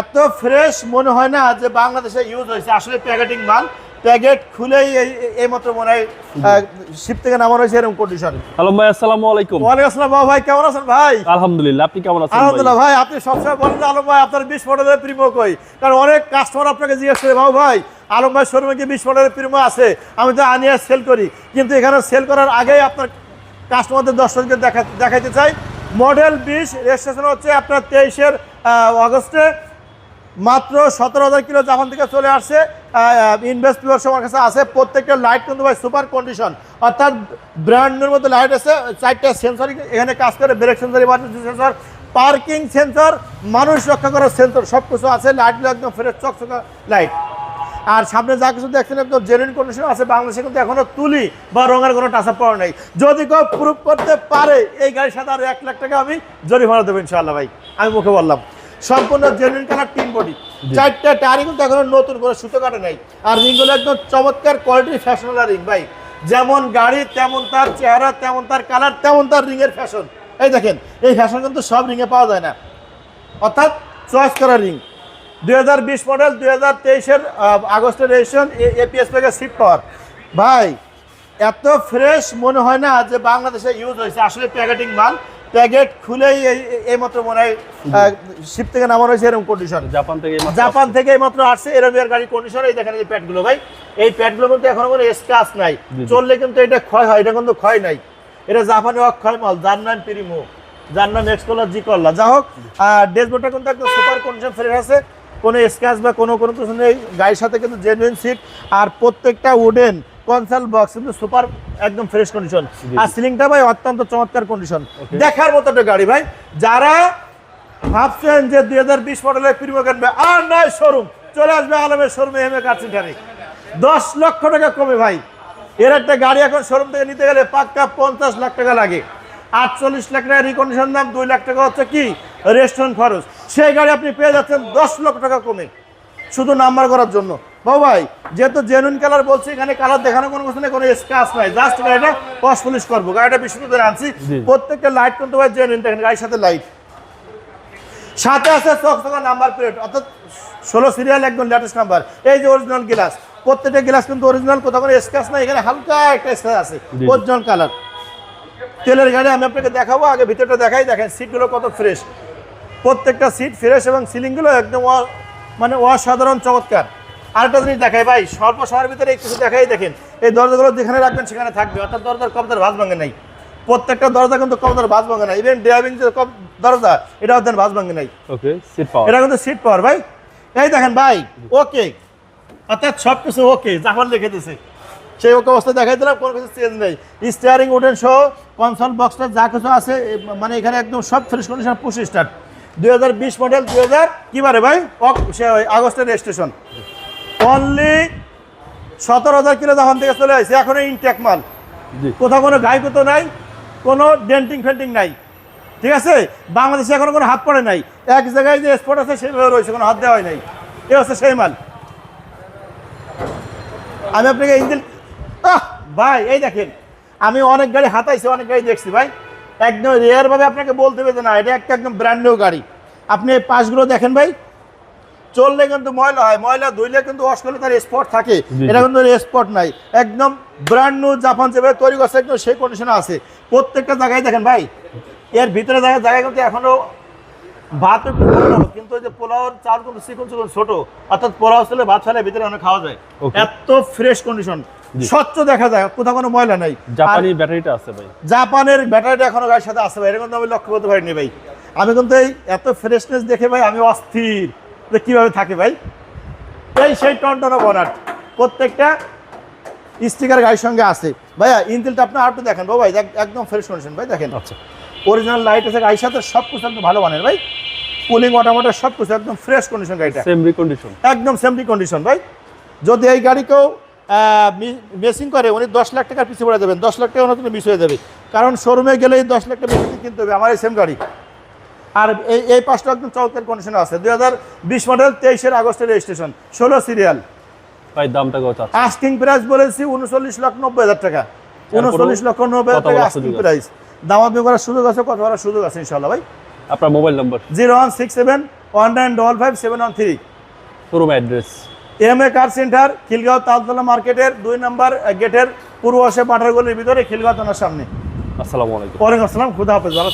এত ফ্রেশ মনে হয় না যে বাংলাদেশে ইউজ হয়েছে। আসলে প্যাকেটিং মাল প্যাকেট খুলেই এই মাত্র মনে হয় শিপ থেকে নামানো হয়েছে এরকম কন্ডিশন হ্যালো ভাই আসসালামু আলাইকুম। ওয়ালাইকুম আসসালাম বাবু ভাই কেমন আছেন ভাই? আলহামদুলিল্লাহ আপনি কেমন আছেন? আলহামদুলিল্লাহ ভাই আপনি সবসময় বলেন আলম ভাই আপনার বিশ মডেলের প্রিমো কই? কারণ অনেক কাস্টমার আপনাকে জিজ্ঞেস করে বাবু ভাই আলম ভাই শোরুমে কি বিশ মডেলের প্রিমো আছে? আমি তো আনিয়ে সেল করি। কিন্তু এখানে সেল করার আগেই আপনার কাস্টমারদের দর্শককে দেখা দেখাইতে চাই। মডেল বিশ রেজিস্ট্রেশন হচ্ছে আপনার তেইশের আগস্টে। মাত্র সতেরো হাজার কিলো জাপান থেকে চলে আসছে। ইনভেস্ট পিওর আমার কাছে আছে। প্রত্যেকটা লাইট কিন্তু ভাই সুপার কন্ডিশন অর্থাৎ ব্র্যান্ডের মধ্যে লাইট আছে। চারটা সেন্সর এখানে কাজ করে। Brake sensor emergency sensor parking sensor মানুষ রক্ষা করার সেন্সর সব কিছু আছে। লাইটগুলো একদম ফেরত চকচকা লাইট আর সামনে যা কিছু দেখছেন, একদম জেনুইন কন্ডিশন আছে। বাংলাদেশে কিন্তু এখনও তুলি বা রঙের কোনো টাচা পাওয়া নেই। যদি কেউ প্রুভ করতে পারে, এই গাড়ির সাথে আর এক লাখ টাকা আমি জরিমানা দেবো ইনশাআল্লাহ ভাই। আমি মুখে বললাম। সম্পূর্ণ জেনুইন কালার টিম বডি চারটা টায়ারই কিন্তু এখনও নতুন করে সুতো কাটে নাই। আর রিংগুলো একদম চমৎকার কোয়ালিটি ফ্যাশনাল রিং ভাই। যেমন গাড়ি তেমন তার চেহারা তেমন তার কালার তেমন তার রিংয়ের ফ্যাশন এই দেখেন এই ফ্যাশন কিন্তু সব রিংয়ে পাওয়া যায় না। অর্থাৎ চয়েস করা রিং দুই হাজার বিশ মডেল দুই হাজার তেইশের আগস্টের রেজিস্ট্রেশন এপিএস থেকে সিট পাওয়ার। ভাই এত ফ্রেশ মনে হয় না যে বাংলাদেশে ইউজ হয়েছে। আসলে প্যাকেটিং মাল প্যাকেট খুলেই এই মাত্র মনে হয় শিপ থেকে নামানো হয়েছে এরকম কন্ডিশন জাপান থেকে জাপান থেকে এই মাত্র আসছে এরমিয়ার গাড়ি কন্ডিশন এই দেখেন এই প্যাডগুলো ভাই। এই প্যাডগুলো কিন্তু এখনও কোনো স্ক্রাচ নাই। চললে কিন্তু এটা ক্ষয় হয় এটা কিন্তু ক্ষয় নাই। এটা জাপানি অক্ষয় মাল যার নাম পিরিমো। যার নাম এক্স কলার জি কল্লা যা হোক আর ড্যাশবোর্ডটা কিন্তু একদম সুপার কন্ডিশন ফ্রেশ আছে। কোনো স্ক্র্যাচ বা কোনো কোনো কিছু নেই। গাড়ির সাথে কিন্তু জেনুইন সিট আর প্রত্যেকটা উডেন কনসাল বক্স কিন্তু সুপার একদম ফ্রেশ কন্ডিশন আর সিলিংটা ভাই অত্যন্ত চমৎকার কন্ডিশন দেখার মতো একটা গাড়ি ভাই যারা ভাবছেন যে দুই হাজার বিশ মডেলের প্রিমিয়াম কাটবে আর নয় শোরুম চলে আসবে আলমের শোরুমে হেমে কার সেন্টারে দশ লক্ষ টাকা কমে ভাই। এর একটা গাড়ি এখন শোরুম থেকে নিতে গেলে পাক্কা পঞ্চাশ লাখ টাকা লাগে। আটচল্লিশ লাখ টাকা রিকন্ডিশন দাম দুই লাখ টাকা হচ্ছে কি? রেস্টুরেন্ট খরচ। সেই গাড়ি আপনি পেয়ে যাচ্ছেন দশ লক্ষ টাকা কমে। শুধু নাম্বার করার জন্য। বাবু ভাই যেহেতু জেনুইন কালার বলছি এখানে কালার দেখানো কোনো কিছু নেই কোনো স্ক্রাচ নাই জাস্ট গাড়িটা পশ পুলিশ করব। গাড়িটা বিশুদ্ধ ধরে আনছি। প্রত্যেকটা লাইট কিন্তু ভাই জেনুইন দেখেন গাড়ির সাথে লাইট সাথে আছে চকচকা নাম্বার প্লেট অর্থাৎ ষোলো সিরিয়াল একদম লেটেস্ট নাম্বার এই যে অরিজিনাল গ্লাস প্রত্যেকটা গ্লাস কিন্তু অরিজিনাল কোথাও কোনো স্ক্রাচ নাই এখানে হালকা একটা স্ক্রাচ আছে। অরিজিনাল কালার তেলের গাড়ি আমি আপনাকে দেখাবো আগে ভিতরটা দেখাই দেখেন সিটগুলো কত ফ্রেশ প্রত্যেকটা সিট ফ্রেশ এবং সিলিংগুলো একদম মানে অসাধারণ চমৎকার। আরেকটা জিনিস দেখাই ভাই স্বল্প সময়ের ভিতরে একটু দেখাই দেখেন এই দরজাগুলো যেখানে রাখবেন সেখানে থাকবে অর্থাৎ দরজার কবদার ভাজ ভাঙে নাই। প্রত্যেকটা দরজা কিন্তু কবদার ভাঁজ ভাঙে নাই ইভেন ড্রাইভিং যে দরজা এটাও দেন ভাজ ভাঙে নাই। ওকে সিট পাওয়ার এটা কিন্তু সিট পাওয়ার ভাই। এই দেখেন ভাই ওকে অর্থাৎ সব কিছু ওকে জাপান লিখে দিছে। সেই ওকে অবস্থা দেখাই দিলাম কোনো কিছু চেঞ্জ নেই। স্টিয়ারিং উডেন সহ কনসোল বক্সটা যা কিছু আছে মানে এখানে একদম সব ফ্রেশ কন্ডিশন পুশ স্টার্ট দুই হাজার বিশ মডেল দুই হাজার কী বারে ভাই? আগস্টের রেজিস্ট্রেশন অনলি সতেরো হাজার কিলো জাপান থেকে চলে আসছে। এখনও ইনটেক মাল। কোথাও কোনো গায়ে কুতো নাই কোনো ডেন্টিং ফেন্টিং নাই। ঠিক আছে? বাংলাদেশে এখনও কোনো হাত পড়ে নাই। এক জায়গায় যে স্পট আছে সেভাবে রয়েছে কোনো হাত দেওয়া হয় নাই। এ হচ্ছে সেই মাল। আমি আপনাকে ইঞ্জিন আহ ভাই এই দেখেন আমি অনেক গাড়ি হাতাইছি অনেক গাড়ি দেখছি ভাই। একদম রেয়ারভাবে আপনাকে বলতে হবে যে না এটা একটা একদম ব্র্যান্ড নিউ গাড়ি। আপনি পাশগুলো দেখেন ভাই। চললে কিন্তু ময়লা হয় ময়লা ধুইলে কিন্তু ওয়াশ করলে তার স্পট থাকে এটা কিন্তু স্পট নাই। একদম ব্র্যান্ড নিউ জাপান যেভাবে তৈরি করছে একদম সেই কন্ডিশনে আছে। প্রত্যেকটা জায়গায় দেখেন ভাই এর ভিতরে জায়গায় জায়গায় কিন্তু এখনও ভাত একটু কিন্তু ওই যে পোলাওর চাল কিন্তু চিকন চিকন ছোট। অর্থাৎ পোলাও ছেলে ভাত ফেলে ভিতরে অনেক খাওয়া যায়। এত ফ্রেশ কন্ডিশন স্বচ্ছ দেখা যায় কোথাও কোনো ময়লা নাই। জাপানি ব্যাটারিটা আছে ভাই। জাপানের ব্যাটারিটা এখনও গাড়ির সাথে আসে ভাই এটা কিন্তু আমি লক্ষ্য করতে পারিনি ভাই। আমি কিন্তু এই এত ফ্রেশনেস দেখে ভাই আমি অস্থির। কীভাবে থাকে ভাই? এই সেই টনটনা বনাট প্রত্যেকটা স্টিকার গাড়ির সঙ্গে আছে। ভাইয়া ইঞ্জিনটা আপনার আর একটু দেখেন। বাবা ভাই একদম ফ্রেশ কন্ডিশন ভাই দেখেন। আচ্ছা। অরিজিনাল লাইট আছে গাড়ির সাথে সব কিছু একদম ভালো বানের ভাই। কুলিং অটোমোটার সব কিছু একদম ফ্রেশ কন্ডিশন গাড়িটা। সেম রিকন্ডিশন একদম সেমটি কন্ডিশন ভাই। যদি এই গাড়ি কেউ মেসিং করে উনি দশ লাখ টাকার পিছিয়ে পড়ে যাবেন। দশ লাখ টাকা ওনার মিস হয়ে যাবে। কারণ শোরুমে গেলে এই দশ লাখ টাকা বেশি কিনতে হবে। আমার এই সেম গাড়ি। আর এই এই পাঁচটা একদম চৌকের কন্ডিশনে আছে। দুই হাজার বিশ মডেল তেইশের আগস্টের রেজিস্ট্রেশন ষোলো সিরিয়াল ভাই দামটা কত আস্কিং প্রাইস বলেছি উনচল্লিশ লাখ নব্বই হাজার টাকা। উনচল্লিশ লক্ষ নব্বই হাজার টাকা আস্কিং। প্রাইস দামাদামি করার সুযোগ আছে কথা বলার সুযোগ আছে ইনশাল্লাহ ভাই। আপনার mobile number? Zero one six seven one nine double five seven one three. Showroom address. M A car centre Khilgaon Taltala মার্কেটের দুই নম্বর গেটের পূর্ব পাশে পাঠারগলির ভিতরে খিলগাঁও থানার সামনে। আসসালামু আলাইকুম। ওয়ালাইকুম আসসালাম খুদা হাফেজ ভালো।